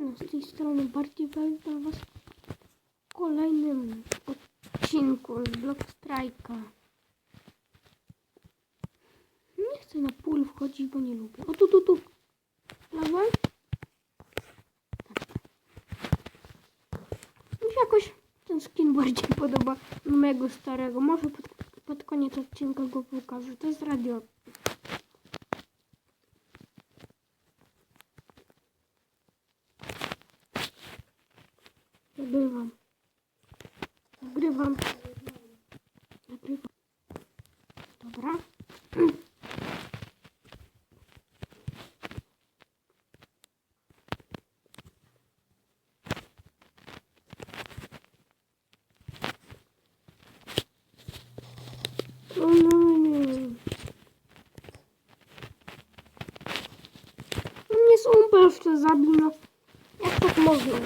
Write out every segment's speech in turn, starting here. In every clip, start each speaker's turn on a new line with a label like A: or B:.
A: No, z tej strony bardziej witam Was w kolejnym odcinku z Block Strike'a. Nie chcę na pól wchodzić, bo nie lubię. O tu, tu, tu. Lawę? Tak. Mi się jakoś ten skin bardziej podoba do mojego starego. Może pod, pod koniec odcinka go pokażę. To jest radio. Nagrywam. Nagrywam. Nagrywam. Dobra. O, no, nie. Mnie Sumpel jeszcze zabił, no. Jak tak można?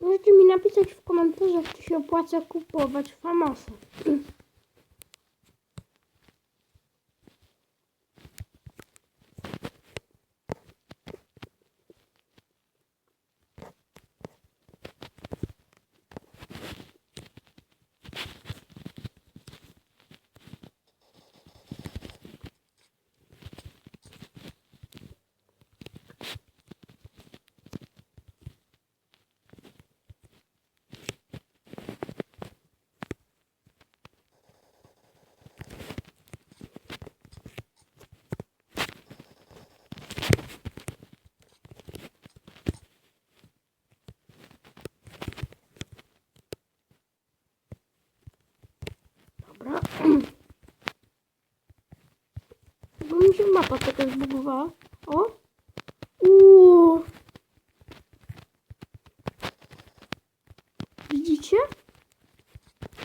A: Możecie mi napisać w komentarzach, czy się opłaca kupować Famasa. Mapa taka zbugowała. O! Uuu! Widzicie?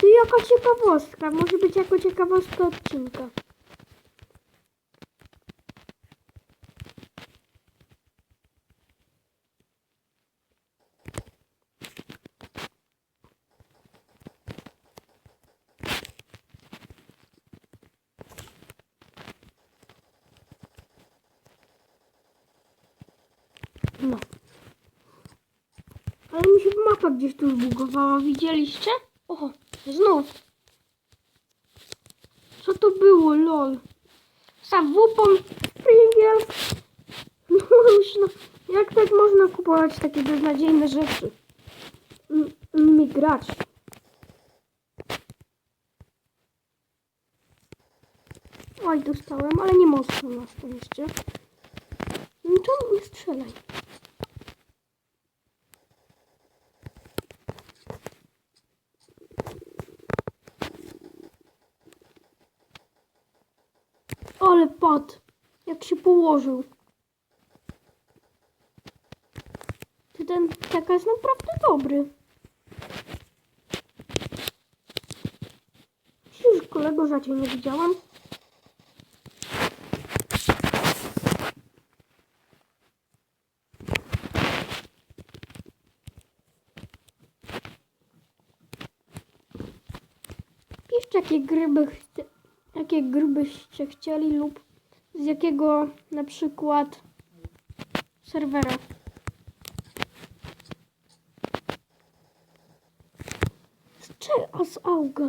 A: To jaka ciekawostka. Może być jako ciekawostka odcinka. Mapa gdzieś tu zbugowała. Widzieliście? O, znów. Co to było, lol? Za wupą Pringles. No już no. Jak tak można kupować takie beznadziejne rzeczy? M- Mi grać. Oj, dostałem, ale nie mocno na szczęście. No to nie strzelaj. Ale padł. Jak się położył. Ty ten taka jest naprawdę dobry. Już kolego rzadziej nie widziałam. Piszcie, jakie gry, by chce, jakie gry byście chcieli lub z jakiego na przykład serwera. Z z auga.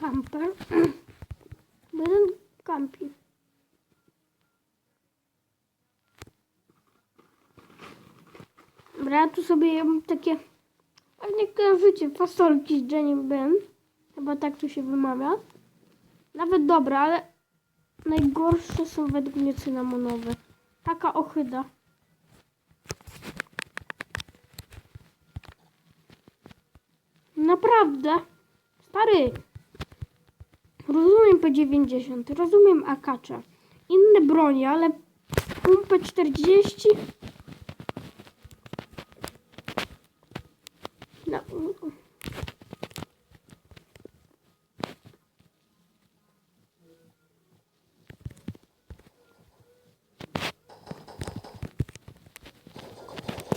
A: Kamper. Jeden kampi. Dobra, ja tu sobie jem takie, nie kojarzycie, fasolki z Jenny Ben. Chyba tak to się wymawia. Nawet dobre, ale najgorsze są według mnie cynamonowe. Taka ochyda. Naprawdę. Stary. Rozumiem MP90, rozumiem akacza. Inne bronie, ale UMP40... No,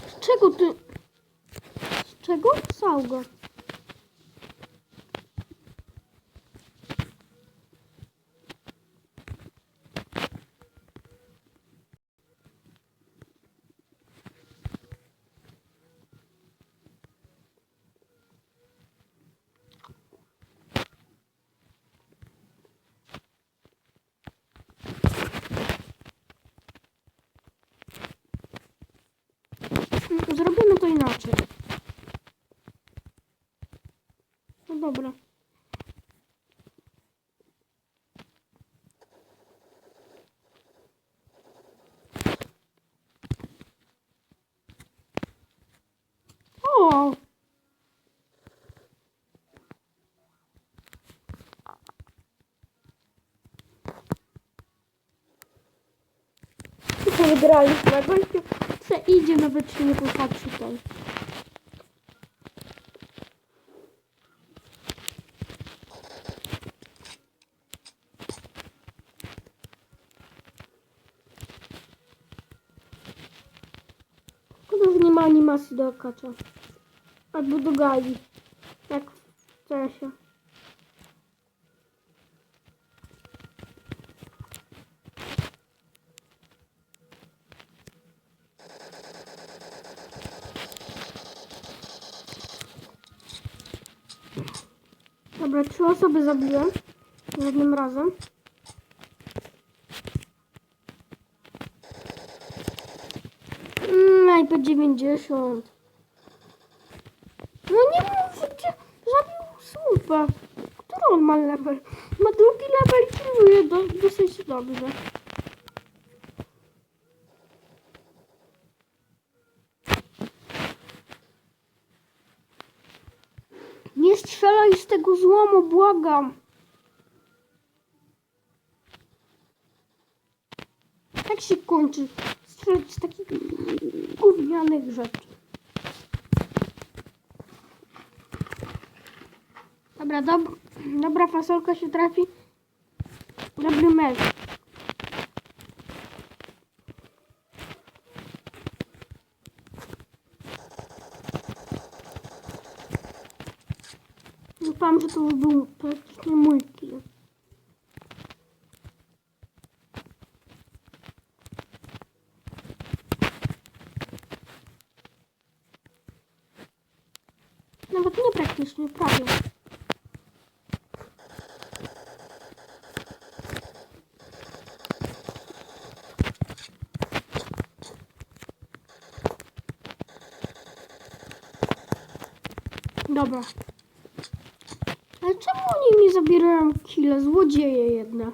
A: z czego ty... Z czego? Saugo. Mm, Zrobimy to inaczej. No dobra. O! Tutaj idzie, nawet się nie popatrzy tutaj. Nie ma animacji do akacza. Albo do gali. Jak w CS-ie. Trzy osoby zabiłem. Jednym razem. Mm, IP90. No nie mów, że zabił słupa. Który on ma level? Ma drugi level i killuje do, dosyć dobrze. Nie strzelaj z tego złomu, błagam. Tak się kończy. Strzelać z takich gównianych rzeczy. Dobra, dob dobra fasolka się trafi. Dobry mecz. Myślałam, że to już był praktycznie mój kill. Nawet nie praktycznie, prawie. Dobra. Ale czemu oni mi zabierają kile? Złodzieje jedne.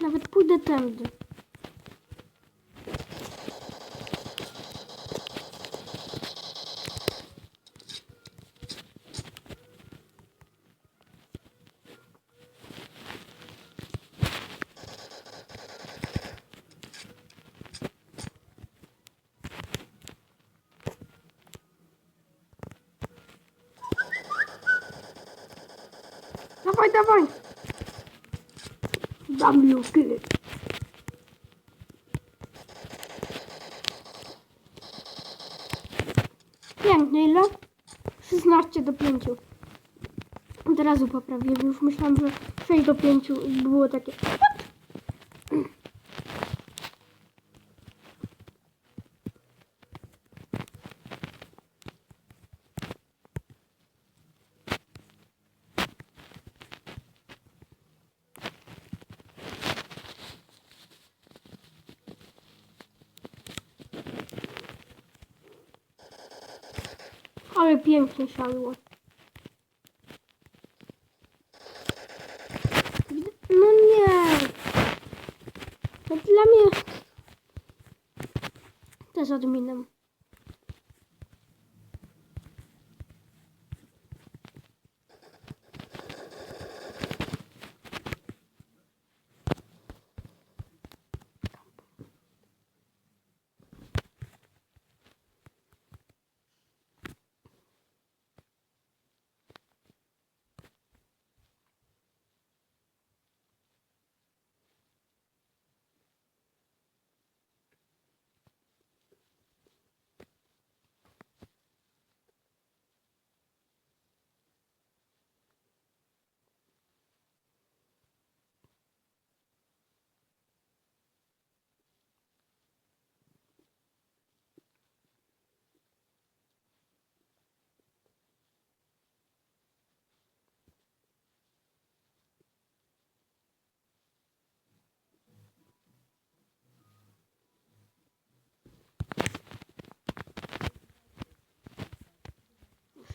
A: Nawet pójdę tędy. Dawaj, dawaj! W kill. Pięknie, ile? 16 do 5. Od razu poprawiłem. Już myślałam, że 6 do 5 i było takie. What? Ale pięknie siadło. No nie. To dla mnie też adminem.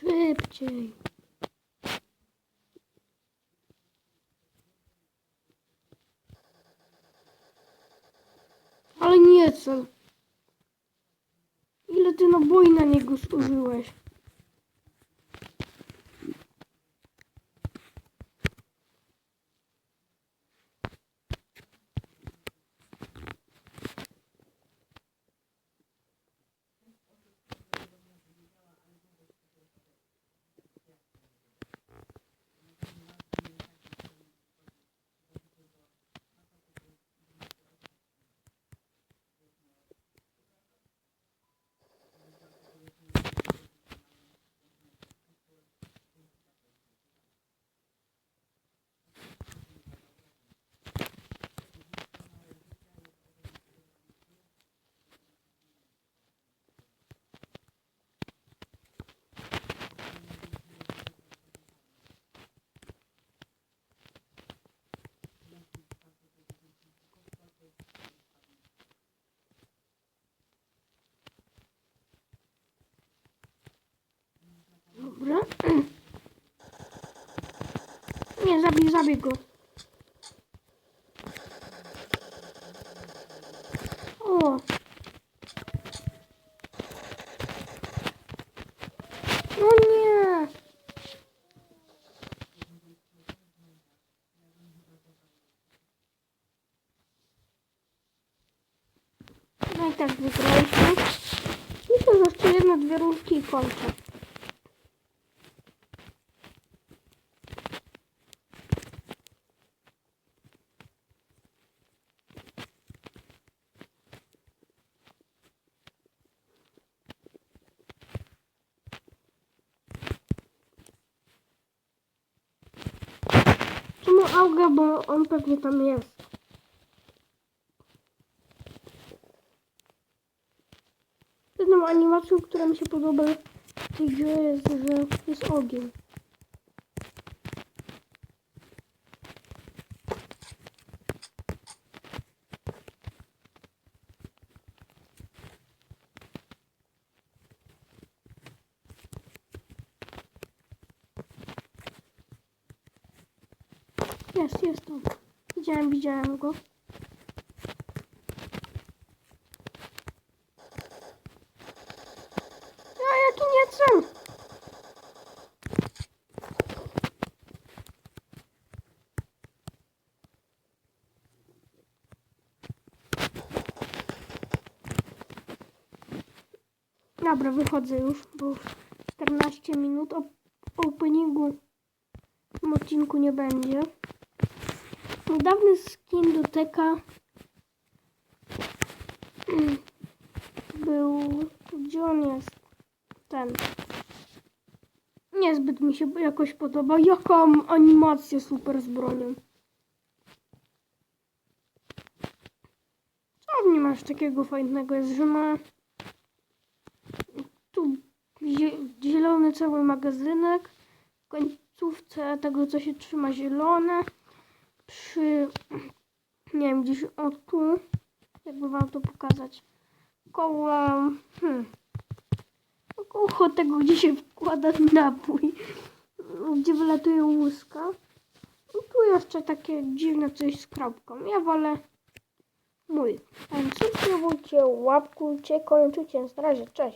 A: Szybciej. Ale nie cel. Ile ty naboi na niego zużyłeś? No nie. No i tak wygraliśmy. Myślę, że jeszcze jedne dwie rundki i kończę. On pewnie tam jest. Jedną animacją, która mi się podoba w tej grze jest, że jest ogień. Jest, jest tam. Widziałem, widziałem go. A jaki nie cel? Dobra, wychodzę już, bo już 14 minut op- openingu w odcinku nie będzie. Dawny skin do teka mm, był. Gdzie on jest? Ten. Niezbyt mi się jakoś podoba. Jaką animację super z bronią. Co w nim masz takiego fajnego jest, że ma tu zie- zielony cały magazynek. W końcówce tego, co się trzyma zielone przy, nie wiem, gdzieś o tu, jakby wam to pokazać, koło, hmm, koło tego, gdzie się wkłada napój, gdzie wylatuje łuska. I tu jeszcze takie dziwne coś z kropką. Ja wolę mój. Subskrybujcie, łapkujcie, kończycie. Na razie, cześć.